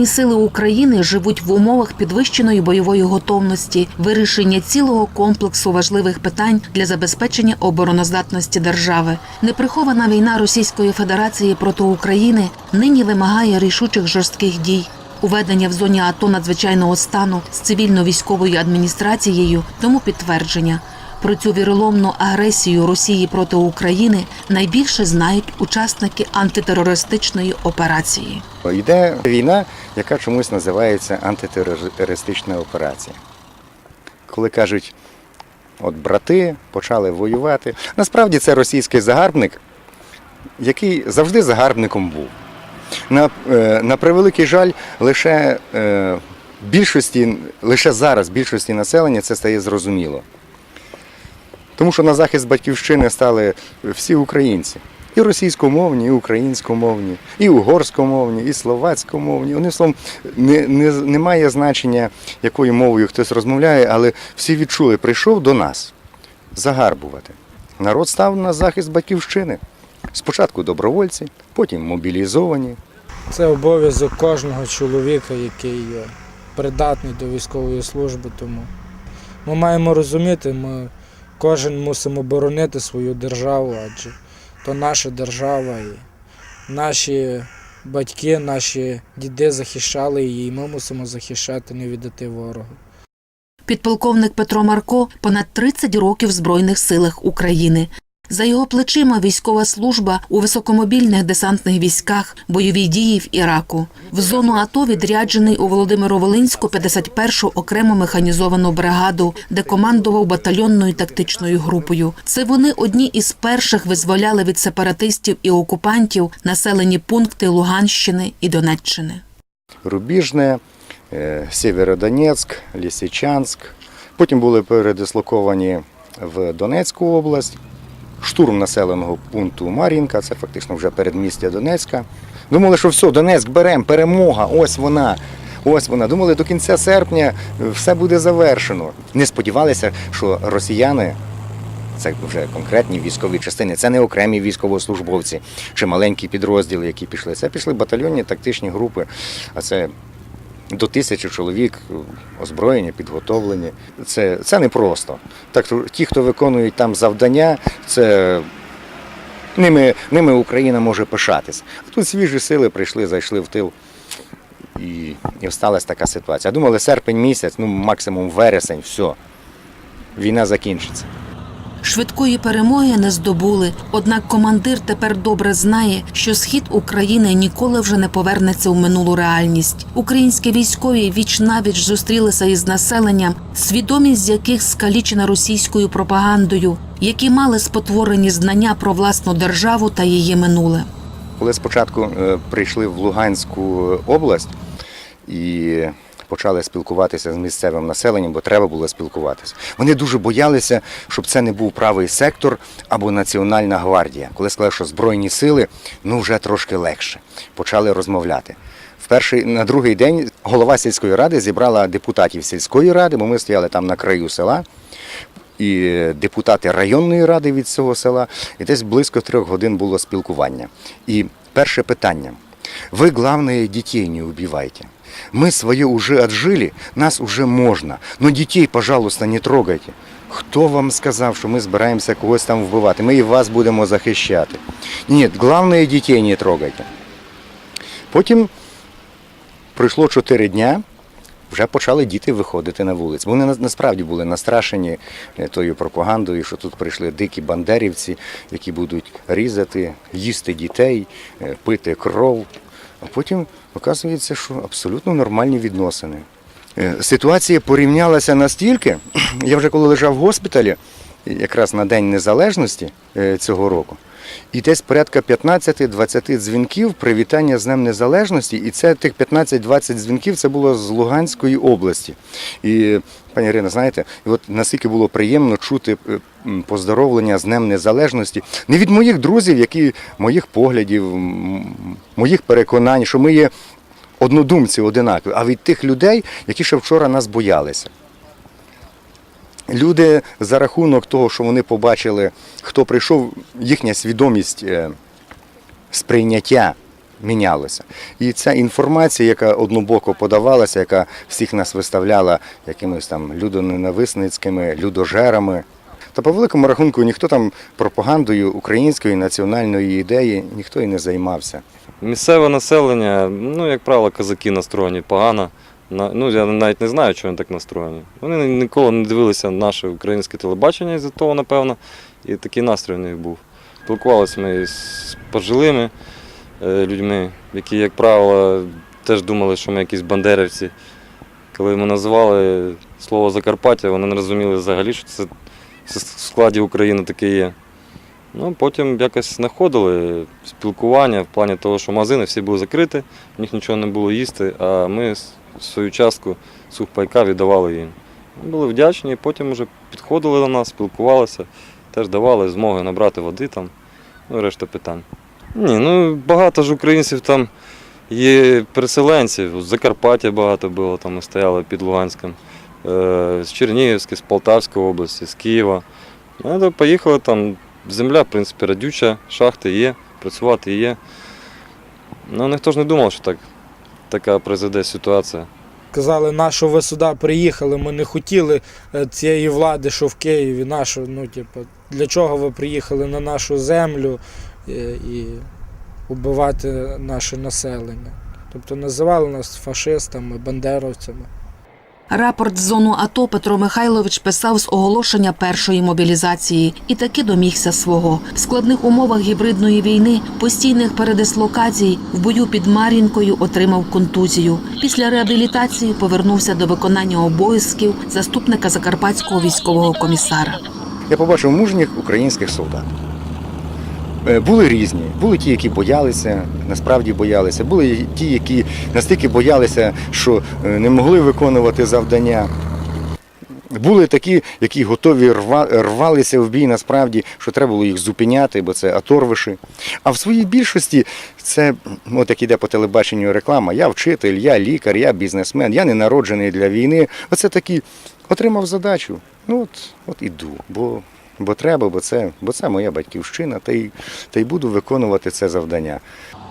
Збройні сили України живуть в умовах підвищеної бойової готовності, вирішення цілого комплексу важливих питань для забезпечення обороноздатності держави. Неприхована війна Російської Федерації проти України нині вимагає рішучих жорстких дій. Уведення в зоні АТО надзвичайного стану з цивільно-військовою адміністрацією тому підтвердження. Про цю віроломну агресію Росії проти України найбільше знають учасники антитерористичної операції. Йде війна, яка чомусь називається антитерористична операція. Коли кажуть, от брати почали воювати. Насправді це російський загарбник, який завжди загарбником був. На, е, на превеликий жаль, лише е, більшості, лише зараз більшості населення це стає зрозуміло. Тому що на захист батьківщини стали всі українці. І російськомовні, і українськомовні, і угорськомовні, і словацькомовні. Вони словом не, не, немає значення, якою мовою хтось розмовляє, але всі відчули, прийшов до нас загарбувати. Народ став на захист батьківщини. Спочатку добровольці, потім мобілізовані. Це обов'язок кожного чоловіка, який придатний до військової служби. Тому ми маємо розуміти, ми кожен мусимо боронити свою державу, адже то наша держава і наші батьки, наші діди захищали її, і ми мусимо захищати, не віддати ворогу. Підполковник Петро Марко понад 30 років в Збройних силах України. За його плечима військова служба у високомобільних десантних військах, бойові дії в Іраку. В зону АТО відряджений у Володимиро-Волинську 51-шу окрему механізовану бригаду, де командував батальйонною тактичною групою. Це вони одні із перших визволяли від сепаратистів і окупантів населені пункти Луганщини і Донеччини. Рубіжне, е, Сєвєродонецьк, Лісичанськ. Потім були передислоковані в Донецьку область. Штурм населеного пункту Мар'їнка, це фактично вже передмістя Донецька. Думали, що все, Донецьк беремо, перемога, ось вона. Ось вона. Думали, до кінця серпня е, все буде завершено. Не сподівалися, що росіяни, це вже конкретні військові частини, це не окремі військовослужбовці чи маленькі підрозділи, які пішли. Це пішли батальйонні тактичні групи, а це до тисячі чоловік е, озброєні, підготовлені. Це, це непросто. Так ті, хто виконують там завдання, це ними, ними Україна може пишатись. А тут свіжі сили прийшли, зайшли в тил. І, і сталася така ситуація. Думали, серпень місяць, ну максимум вересень, все. Війна закінчиться. Швидкої перемоги не здобули. Однак командир тепер добре знає, що схід України ніколи вже не повернеться у минулу реальність. Українські військові віч навіч зустрілися із населенням, свідомість з яких скалічена російською пропагандою, які мали спотворені знання про власну державу та її минуле. Коли спочатку е, прийшли в Луганську область і почали спілкуватися з місцевим населенням, бо треба було спілкуватися. Вони дуже боялися, щоб це не був правий сектор або Національна гвардія. Коли сказали, що Збройні сили, ну вже трошки легше. Почали розмовляти. Перший на другий день голова сільської ради зібрала депутатів сільської ради, бо ми стояли там на краю села. І депутати районної ради від цього села, і десь близько трьох годин було спілкування. І перше питання: ви, главное, дітей не убивайте. Мы свое уже отжили, нас уже можна. Но дітей, пожалуйста, не трогайте. Хто вам сказав, що ми збираємося когось там вбивати? Ми і вас будемо захищати. Ні, головне, дітей не трогайте. Потім пройшло 4 дня, вже почали діти виходити на вулицю. Вони насправді були настрашені е, тою пропагандою, що тут прийшли дикі бандерівці, які будуть різати, їсти дітей, е, пити кров. А потім оказується, що абсолютно нормальні відносини. Е, Ситуація порівнялася настільки, я вже коли лежав в госпіталі, якраз на День Незалежності е, цього року, і десь порядка 15-20 дзвінків привітання з Днем Незалежності, і це тих 15-20 дзвінків це було з Луганської області. І пані Ірина, знаєте, от наскільки було приємно чути е, поздоровлення з Днем Незалежності не від моїх друзів, які моїх поглядів, моїх переконань, що ми є однодумці одинакові, а від тих людей, які ще вчора нас боялися. Люди за рахунок того, що вони побачили, хто прийшов, їхня свідомість е, сприйняття мінялося. І ця інформація, яка однобоко подавалася, яка всіх нас виставляла якимись там людоненависницькими, людожерами. Та по великому рахунку ніхто там пропагандою української національної ідеї ніхто і не займався. Місцеве населення, ну, як правило, козаки настроєні погано. Ну, я навіть не знаю, чого вони так настроєні. Вони ніколи не дивилися наше українське телебачення із-за того, напевно, і такий настрій у них був. Спілкувалися ми з пожилими е, людьми, які, як правило, теж думали, що ми якісь бандерівці. Коли ми називали слово Закарпаття, вони не розуміли взагалі, що це в складі України таке є. Ну, потім якось знаходили спілкування в плані того, що магазини всі були закриті, в них нічого не було їсти, а ми свою частку сухпайка віддавали їм. Були вдячні, потім вже підходили до нас, спілкувалися, теж давали змоги набрати води там, ну і решта питань. Ні, ну багато ж українців там є переселенців, з Закарпаття багато було, там ми стояли під Луганськом, е, з Чернігівської, з Полтавської області, з Києва. Ну, поїхали там, земля, в принципі, радюча, шахти є, працювати є. Ну, ніхто ж не думав, що так, така произойде ситуація. Казали, на що ви сюди приїхали, ми не хотіли е, цієї влади, що в Києві, нашу, ну, типу, для чого ви приїхали на нашу землю і, і вбивати наше населення. Тобто називали нас фашистами, бандеровцями. Рапорт з зону АТО Петро Михайлович писав з оголошення першої мобілізації і таки домігся свого. В складних умовах гібридної війни, постійних передислокацій, в бою під Мар'їнкою отримав контузію. Після реабілітації повернувся до виконання обов'язків заступника закарпатського військового комісара. Я побачив мужніх українських солдат. Е, Були різні. Були ті, які боялися, насправді боялися. Були ті, які настільки боялися, що е, не могли виконувати завдання. Були такі, які готові рва- рвалися в бій насправді, що треба було їх зупиняти, бо це аторвиші. А в своїй більшості це, от як іде по телебаченню реклама, я вчитель, я лікар, я бізнесмен, я не народжений для війни. Оце такі отримав задачу. Ну от, от іду, бо, бо треба, бо це, бо це моя батьківщина, та й, та й буду виконувати це завдання.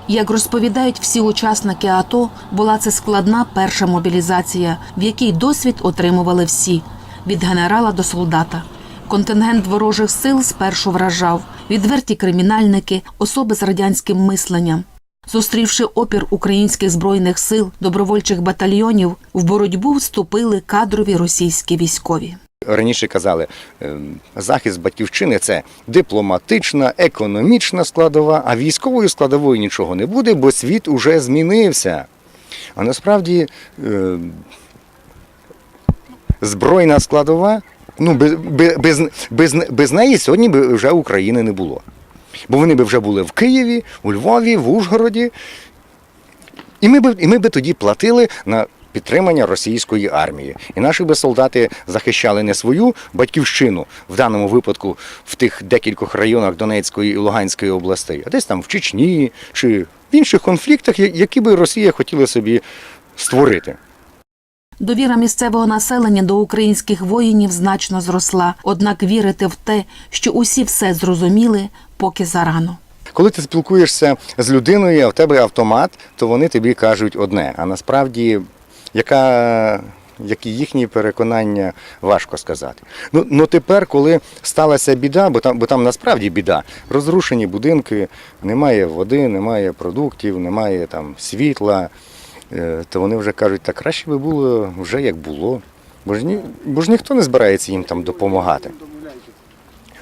Як розповідають всі учасники АТО, була це складна перша мобілізація, в якій досвід отримували всі від генерала до солдата. Контингент ворожих сил спершу вражав відверті кримінальники, особи з радянським мисленням. Зустрівши опір українських збройних сил, добровольчих батальйонів, в боротьбу вступили кадрові російські військові. Раніше казали, е, захист батьківщини це дипломатична, економічна складова, а військовою складовою нічого не буде, бо світ уже змінився. А насправді е, збройна складова, ну, без, без, без, без неї сьогодні би вже України не було. Бо вони би вже були в Києві, у Львові, в Ужгороді. І ми би, і ми би тоді платили на підтримання російської армії. І наші би солдати захищали не свою батьківщину, в даному випадку в тих декількох районах Донецької і Луганської областей, а десь там в Чечні чи в інших конфліктах, які би Росія хотіла собі створити. Довіра місцевого населення до українських воїнів значно зросла, однак вірити в те, що усі все зрозуміли, поки зарано. Коли ти спілкуєшся з людиною, а в тебе автомат, то вони тобі кажуть одне. А насправді, яка, які їхні переконання, важко сказати. Ну, ну тепер, коли сталася біда, бо там, бо там насправді біда, розрушені будинки, немає води, немає продуктів, немає там світла, е, то вони вже кажуть, так краще би було вже як було. Бо ж, ні, бо ж ніхто не збирається їм там допомагати.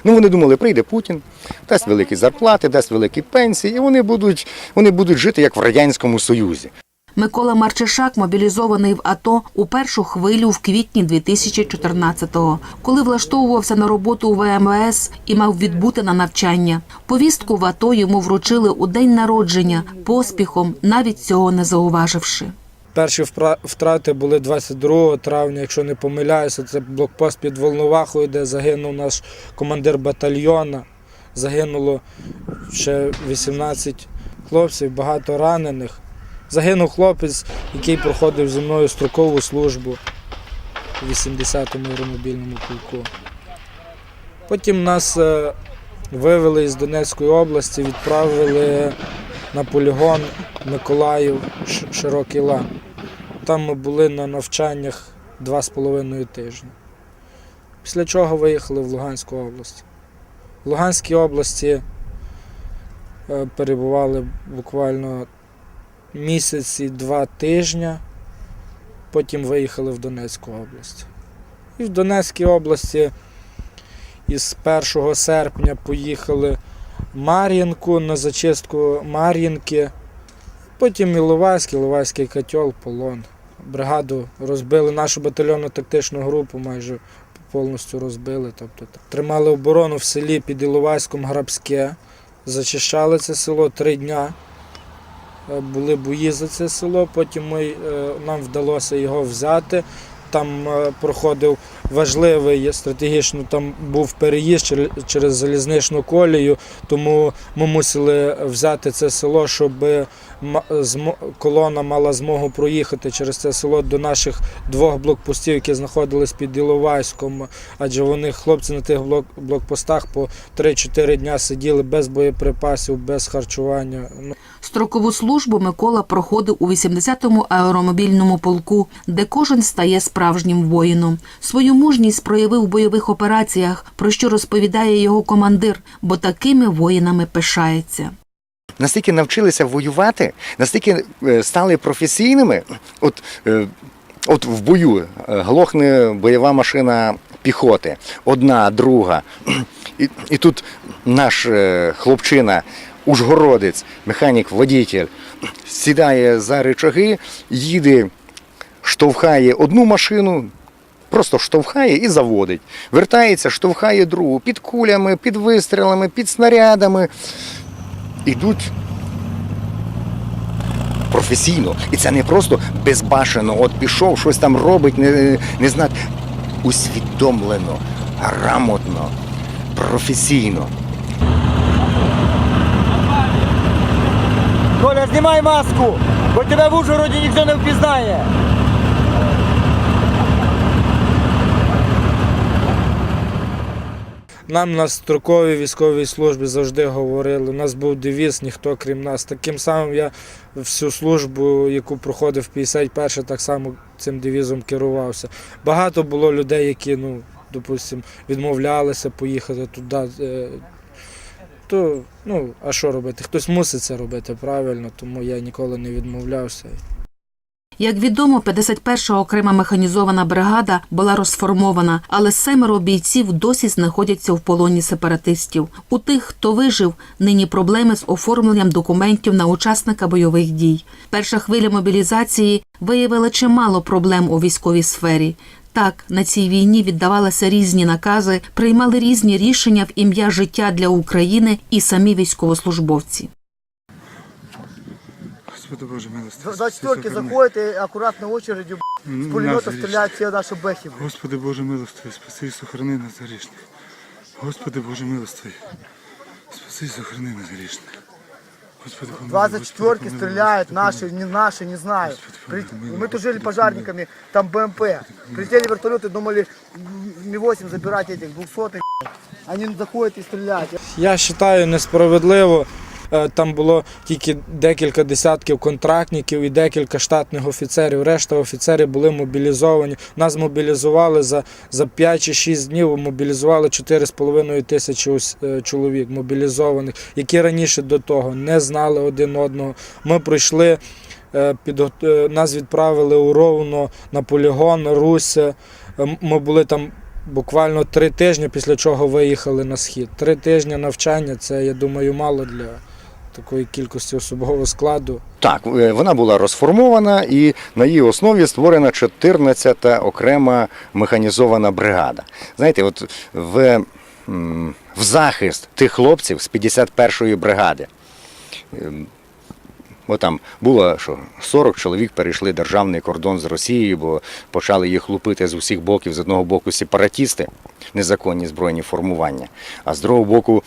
Ну, вони думали, прийде Путін, дасть великі зарплати, дасть великі пенсії, і вони будуть, вони будуть жити як в Радянському Союзі. Микола Марчишак мобілізований в АТО у першу хвилю в квітні 2014-го, коли влаштовувався на роботу у ВМС і мав відбути на навчання. Повістку в АТО йому вручили у день народження, поспіхом, навіть цього не зауваживши. Перші втрати були 22 травня, якщо не помиляюся, це блокпост під Волновахою, де загинув наш командир батальйона. Загинуло ще 18 хлопців, багато ранених. Загинув хлопець, який проходив зі мною строкову службу у 80-му аеромобільному полку. Потім нас е, вивели із Донецької області, відправили на полігон Миколаїв, Широкий Лан. Там ми були на навчаннях два з половиною тижні. Після чого виїхали в Луганську область. В Луганській області е, перебували буквально місяць і два тижні, потім виїхали в Донецьку область. І в Донецькій області із 1 серпня поїхали Мар'їнку на зачистку Мар'їнки, потім Іловайський, Іловайський котел, полон. Бригаду розбили, нашу батальйонну тактичну групу майже повністю розбили. Тобто, тримали оборону в селі під Іловайськом Грабське, зачищали це село три дня. Е, Були бої за це село, потім ми, е, нам вдалося його взяти. Там е, проходив важливий стратегічно, там був переїзд через залізничну колію, тому ми мусили взяти це село, щоб колона мала змогу проїхати через це село до наших двох блокпостів, які знаходились під Іловайськом, адже вони хлопці на тих блок- блокпостах по 3-4 дня сиділи без боєприпасів, без харчування. Ну, Строкову службу Микола проходив у 80-му аеромобільному полку, де кожен стає справжнім воїном. Свою мужність проявив у бойових операціях, про що розповідає його командир, бо такими воїнами пишається. Настільки навчилися воювати, настільки е, стали професійними. От, е, от в бою е, глохне бойова машина піхоти, одна, друга. І, і тут наш хлопчина, ужгородець, механік, водитель, сідає за рычаги, їде, штовхає одну машину, просто штовхає і заводить. Вертається, штовхає другу під кулями, під вистрілами, під снарядами. Ідуть професійно. І це не просто безбашено, от пішов, щось там робить, не, не знати. Усвідомлено, грамотно, професійно. Коля, знімай маску, бо тебе в Ужгороді ніхто не впізнає. Нам на строковій військовій службі завжди говорили. У нас був девіз, ніхто крім нас. Таким самим я всю службу, яку проходив 51 так само цим девізом керувався. Багато було людей, які, ну, допустим, відмовлялися поїхати туди. е, То, ну, а що робити? Хтось мусить це робити правильно, тому я ніколи не відмовлявся. Як відомо, 51-ша окрема механізована бригада була розформована, але семеро бійців досі знаходяться в полоні сепаратистів. У тих, хто вижив, нині проблеми з оформленням документів на учасника бойових дій. Перша хвиля мобілізації виявила чимало проблем у військовій сфері. Так, на цій війні віддавалися різні накази, приймали різні рішення в ім'я життя для України і самі військовослужбовці. Господи Боже, милости. 24-ки заходите, акуратно очередю, б**, з пулемета стріляють всі наші бехи. б**. Господи Боже, милостивий, спаси і сохрани нас грішних. Господи Боже, милостивий, спаси і сохрани нас грішних. Господи, помилуй, 24-ки Господи, стреляют, помилуй, наши, не наши, не знаю. Господи, При- помилуй, Мы тут жили Господи, пожарниками, там БМП. Прилетели вертолеты, думали Ми-8 забирать этих 200 Они заходят и стреляют. Я вважаю несправедливо. Е, Там було тільки декілька десятків контрактників і декілька штатних офіцерів. Решта офіцерів були мобілізовані. Нас мобілізували за, за 5 чи 6 днів. Мобілізували 4,5 тисячі е, чоловік мобілізованих, які раніше до того не знали один одного. Ми пройшли. е, е, Нас відправили у Ровно на полігон Руся. Ми були там буквально три тижні, після чого виїхали на схід. Три тижні навчання це, я думаю, мало для такої кількості особового складу. Так, е, вона була розформована і на її основі створена 14-та окрема механізована бригада. Знаєте, от в, в захист тих хлопців з 51-ї бригади. ем, Бо там було, що 40 чоловік перейшли державний кордон з Росією, бо почали їх лупити з усіх боків. З одного боку сепаратісти, незаконні збройні формування, а з другого боку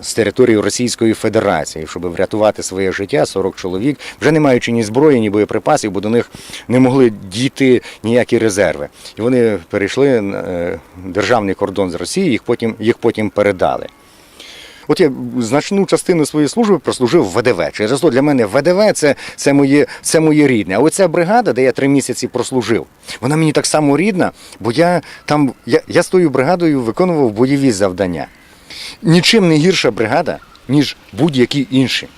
з території Російської Федерації, щоб врятувати своє життя, 40 чоловік, вже не маючи ні зброї, ні боєприпасів, бо до них не могли дійти ніякі резерви. І вони перейшли на е, державний кордон з Росією, їх потім, їх потім передали. От я значну частину своєї служби прослужив в ВДВ. Через то для мене ВДВ це, це, моє, це моє рідне. А оця бригада, де я три місяці прослужив, вона мені так само рідна, бо я там я, я з тою бригадою виконував бойові завдання. Нічим не гірша бригада, ніж будь-які інші.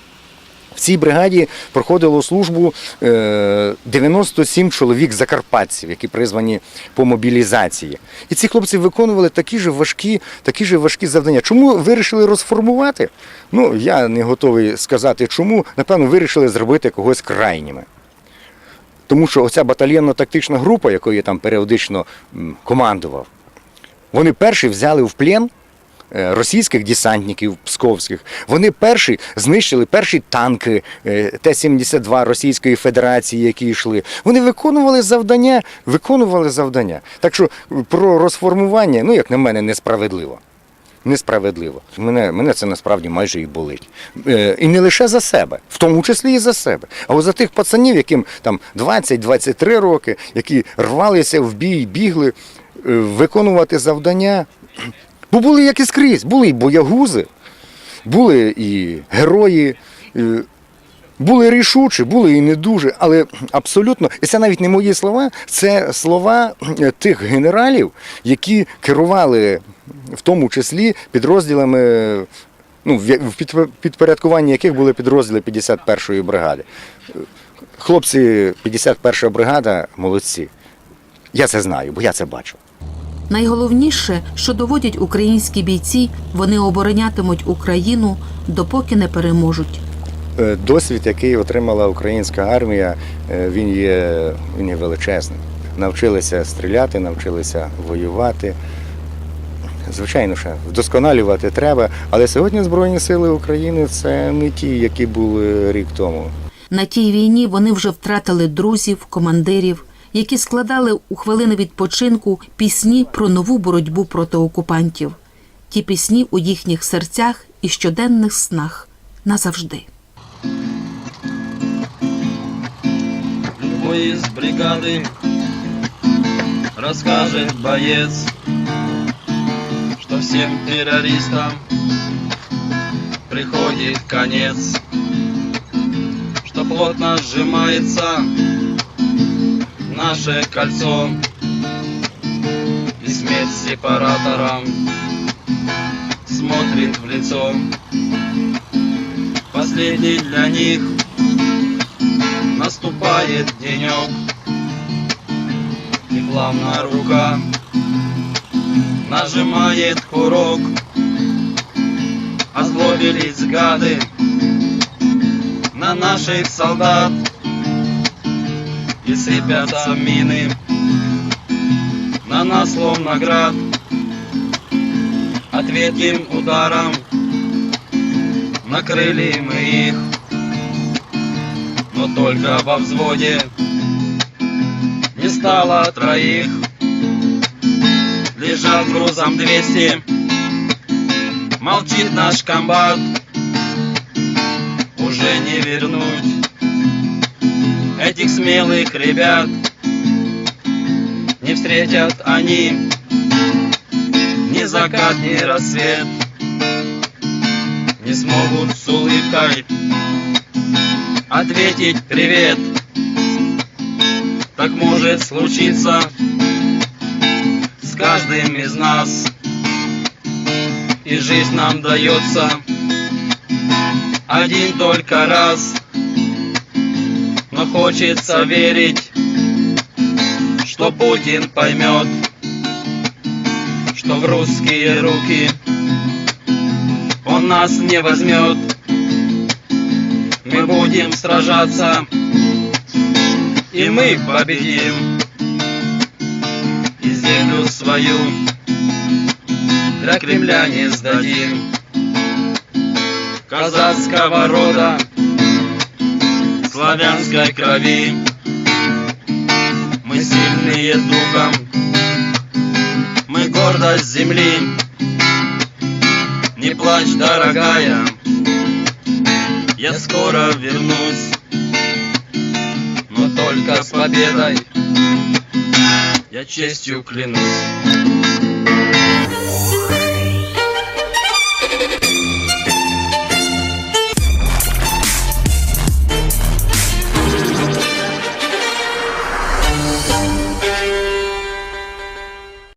В цій бригаді проходило службу е, 97 чоловік закарпатців, які призвані по мобілізації. І ці хлопці виконували такі ж важкі, такі ж важкі завдання. Чому вирішили розформувати? Ну, я не готовий сказати чому. Напевно, вирішили зробити когось крайніми. Тому що оця батальйонно-тактична група, якою я там періодично командував, вони перші взяли в плен е, російських десантників псковських. Вони перші знищили перші танки е, Т-72 Російської Федерації, які йшли. Вони виконували завдання, виконували завдання. Так що про розформування, ну як на мене, несправедливо. Несправедливо. Мене, мене це насправді майже і болить. Е, і не лише за себе, в тому числі і за себе. А от за тих пацанів, яким там 20-23 роки, які рвалися в бій, бігли, е, виконувати завдання. Бо були як і скрізь, були і боягузи, були і герої, були рішучі, були і не дуже, але абсолютно, і це навіть не мої слова, це слова е, тих генералів, які керували в тому числі підрозділами, ну, в підп- підпорядкуванні яких були підрозділи 51-ї бригади. Хлопці 51-ша бригада молодці. Я це знаю, бо я це бачу. Найголовніше, що доводять українські бійці, вони оборонятимуть Україну, допоки не переможуть. Е, Досвід, який отримала українська армія, е, він є, він є величезним. Навчилися стріляти, навчилися воювати. Звичайно, ще вдосконалювати треба, але сьогодні Збройні Сили України це не ті, які були рік тому. На тій війні вони вже втратили друзів, командирів, які складали у хвилини відпочинку пісні про нову боротьбу проти окупантів. Ті пісні у їхніх серцях і щоденних снах назавжди. Любой из бригады расскажет боец, что всем террористам приходит конец, что плотно сжимается наше кольцо и смерть сепараторам смотрит в лицо. Последний для них наступает денек И плавно рука нажимает курок Озлобились гады на наших солдат И сыпятся мины на нас словно град Ответным ударом накрыли мы их. Но только во взводе не стало троих. Лежал грузом 200, молчит наш комбат, уже не вернуть этих смелых ребят. Не встретят они ни закат, ни рассвет, не смогут с улыбкой ответить привет. Так может случиться с каждым из нас. И жизнь нам дается один только раз. Хочется верить, что Путин поймет, что в русские руки он нас не возьмет. Мы будем сражаться, и мы победим. И землю свою для Кремля не сдадим. Казацкого рода, славянской крови, мы сильные духом, мы гордость земли. Не плачь, дорогая, я скоро вернусь, но только с победой я честью клянусь.